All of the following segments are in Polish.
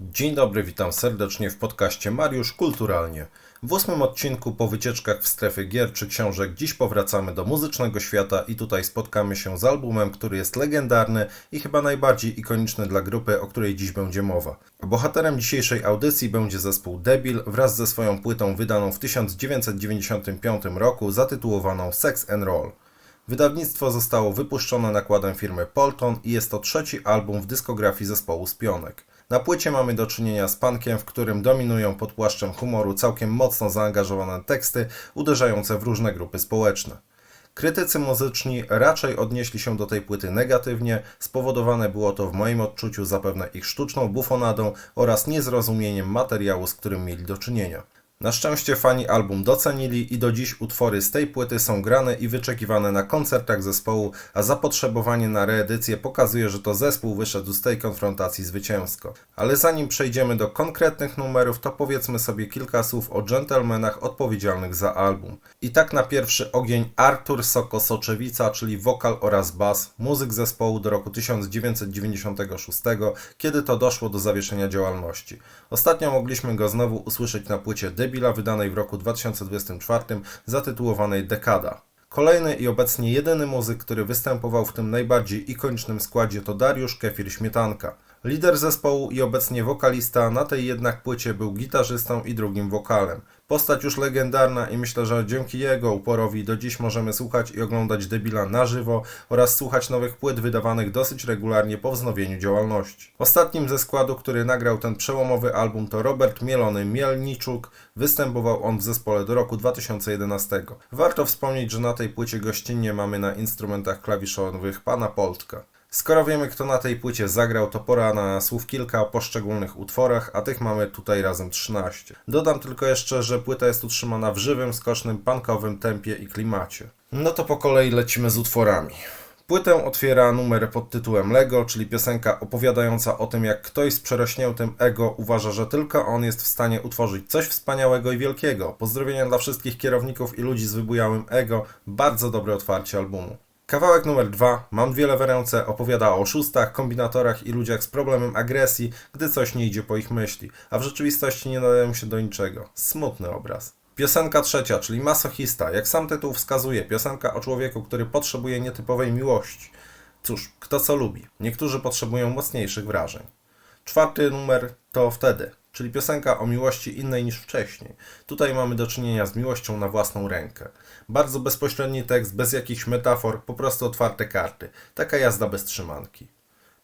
Dzień dobry, witam serdecznie w podcaście Mariusz Kulturalnie. W ósmym odcinku po wycieczkach w strefie gier czy książek dziś powracamy do muzycznego świata i tutaj spotkamy się z albumem, który jest legendarny i chyba najbardziej ikoniczny dla grupy, o której dziś będzie mowa. Bohaterem dzisiejszej audycji będzie zespół Debil wraz ze swoją płytą wydaną w 1995 roku zatytułowaną Sex and Roll. Wydawnictwo zostało wypuszczone nakładem firmy Polton i jest to trzeci album w dyskografii zespołu z Pionek. Na płycie mamy do czynienia z punkiem, w którym dominują pod płaszczem humoru całkiem mocno zaangażowane teksty uderzające w różne grupy społeczne. Krytycy muzyczni raczej odnieśli się do tej płyty negatywnie, spowodowane było to w moim odczuciu zapewne ich sztuczną bufonadą oraz niezrozumieniem materiału, z którym mieli do czynienia. Na szczęście fani album docenili i do dziś utwory z tej płyty są grane i wyczekiwane na koncertach zespołu, a zapotrzebowanie na reedycję pokazuje, że to zespół wyszedł z tej konfrontacji zwycięsko. Ale zanim przejdziemy do konkretnych numerów, to powiedzmy sobie kilka słów o gentlemanach odpowiedzialnych za album. I tak na pierwszy ogień Artur Soko-Soczewica, czyli wokal oraz bas, muzyk zespołu do roku 1996, kiedy to doszło do zawieszenia działalności. Ostatnio mogliśmy go znowu usłyszeć na płycie Debila wydanej w roku 2024 zatytułowanej Dekada. Kolejny i obecnie jedyny muzyk, który występował w tym najbardziej ikonicznym składzie to Dariusz Kefir Śmietanka. Lider zespołu i obecnie wokalista, na tej jednak płycie był gitarzystą i drugim wokalem. Postać już legendarna i myślę, że dzięki jego uporowi do dziś możemy słuchać i oglądać Debila na żywo oraz słuchać nowych płyt wydawanych dosyć regularnie po wznowieniu działalności. Ostatnim ze składu, który nagrał ten przełomowy album to Robert Mielony Mielniczuk. Występował on w zespole do roku 2011. Warto wspomnieć, że na tej płycie gościnnie mamy na instrumentach klawiszowych pana Poltka. Skoro wiemy, kto na tej płycie zagrał, to pora na słów kilka o poszczególnych utworach, a tych mamy tutaj razem 13. Dodam tylko jeszcze, że płyta jest utrzymana w żywym, skocznym, punkowym tempie i klimacie. No to po kolei lecimy z utworami. Płytę otwiera numer pod tytułem Lego, czyli piosenka opowiadająca o tym, jak ktoś z przerośniętym ego uważa, że tylko on jest w stanie utworzyć coś wspaniałego i wielkiego. Pozdrowienia dla wszystkich kierowników i ludzi z wybujałym ego. Bardzo dobre otwarcie albumu. Kawałek numer dwa, Mam wiele w ręce, opowiada o oszustach, kombinatorach i ludziach z problemem agresji, gdy coś nie idzie po ich myśli, a w rzeczywistości nie nadają się do niczego. Smutny obraz. Piosenka trzecia, czyli Masochista. Jak sam tytuł wskazuje, piosenka o człowieku, który potrzebuje nietypowej miłości. Cóż, kto co lubi. Niektórzy potrzebują mocniejszych wrażeń. Czwarty numer to Wtedy, czyli piosenka o miłości innej niż wcześniej. Tutaj mamy do czynienia z miłością na własną rękę. Bardzo bezpośredni tekst, bez jakichś metafor, po prostu otwarte karty. Taka jazda bez trzymanki.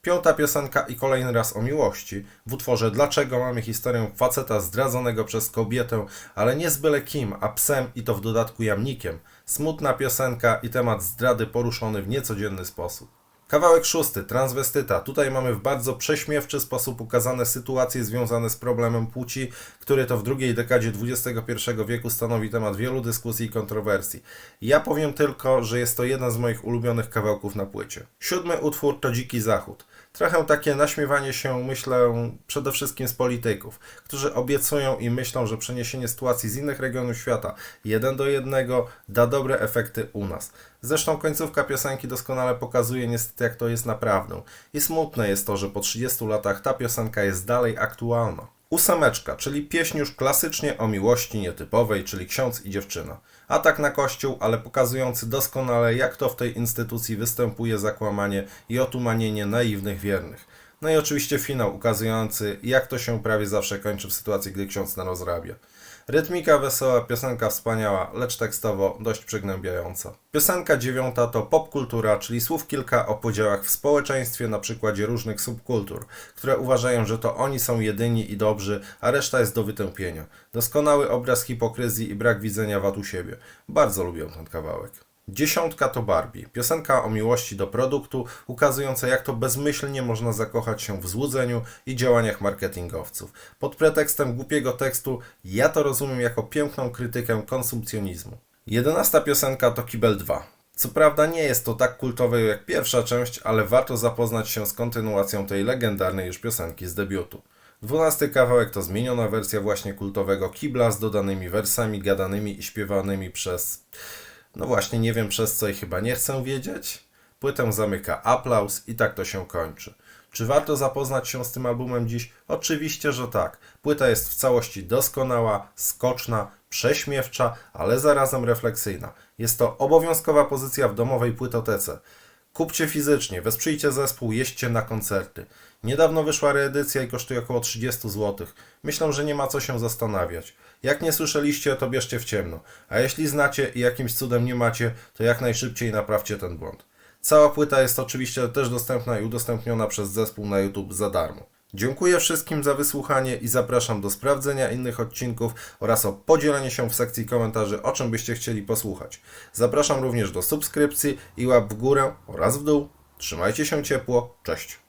Piąta piosenka i kolejny raz o miłości. W utworze Dlaczego mamy historię faceta zdradzonego przez kobietę, ale nie z byle kim, a psem i to w dodatku jamnikiem. Smutna piosenka i temat zdrady poruszony w niecodzienny sposób. Kawałek szósty, transwestyta. Tutaj mamy w bardzo prześmiewczy sposób ukazane sytuacje związane z problemem płci, który to w drugiej dekadzie XXI wieku stanowi temat wielu dyskusji i kontrowersji. Ja powiem tylko, że jest to jeden z moich ulubionych kawałków na płycie. Siódmy utwór to Dziki Zachód. Trochę takie naśmiewanie się, myślę, przede wszystkim z polityków, którzy obiecują i myślą, że przeniesienie sytuacji z innych regionów świata jeden do jednego da dobre efekty u nas. Zresztą końcówka piosenki doskonale pokazuje niestety jak to jest naprawdę. I smutne jest to, że po 30 latach ta piosenka jest dalej aktualna. Ósemeczka, czyli pieśń już klasycznie o miłości nietypowej, czyli ksiądz i dziewczyna. Atak na kościół, ale pokazujący doskonale jak to w tej instytucji występuje zakłamanie i otumanienie naiwnych wiernych. No i oczywiście finał ukazujący jak to się prawie zawsze kończy w sytuacji, gdy ksiądz narozrabia. Rytmika wesoła, piosenka wspaniała, lecz tekstowo dość przygnębiająca. Piosenka dziewiąta to popkultura, czyli słów kilka o podziałach w społeczeństwie na przykładzie różnych subkultur, które uważają, że to oni są jedyni i dobrzy, a reszta jest do wytępienia. Doskonały obraz hipokryzji i brak widzenia wad u siebie. Bardzo lubię ten kawałek. Dziesiątka to Barbie. Piosenka o miłości do produktu, ukazująca jak to bezmyślnie można zakochać się w złudzeniu i działaniach marketingowców. Pod pretekstem głupiego tekstu ja to rozumiem jako piękną krytykę konsumpcjonizmu. Jedenasta piosenka to Kibel 2. Co prawda nie jest to tak kultowe jak pierwsza część, ale warto zapoznać się z kontynuacją tej legendarnej już piosenki z debiutu. Dwunasty kawałek to zmieniona wersja właśnie kultowego Kibla z dodanymi wersami gadanymi i śpiewanymi przez... No właśnie, nie wiem przez co i chyba nie chcę wiedzieć. Płytę zamyka aplauz i tak to się kończy. Czy warto zapoznać się z tym albumem dziś? Oczywiście, że tak. Płyta jest w całości doskonała, skoczna, prześmiewcza, ale zarazem refleksyjna. Jest to obowiązkowa pozycja w domowej płytotece. Kupcie fizycznie, wesprzyjcie zespół, jeźdźcie na koncerty. Niedawno wyszła reedycja i kosztuje około 30 zł. Myślę, że nie ma co się zastanawiać. Jak nie słyszeliście, to bierzcie w ciemno. A jeśli znacie i jakimś cudem nie macie, to jak najszybciej naprawcie ten błąd. Cała płyta jest oczywiście też dostępna i udostępniona przez zespół na YouTube za darmo. Dziękuję wszystkim za wysłuchanie i zapraszam do sprawdzenia innych odcinków oraz o podzielenie się w sekcji komentarzy, o czym byście chcieli posłuchać. Zapraszam również do subskrypcji i łap w górę oraz w dół. Trzymajcie się ciepło, cześć!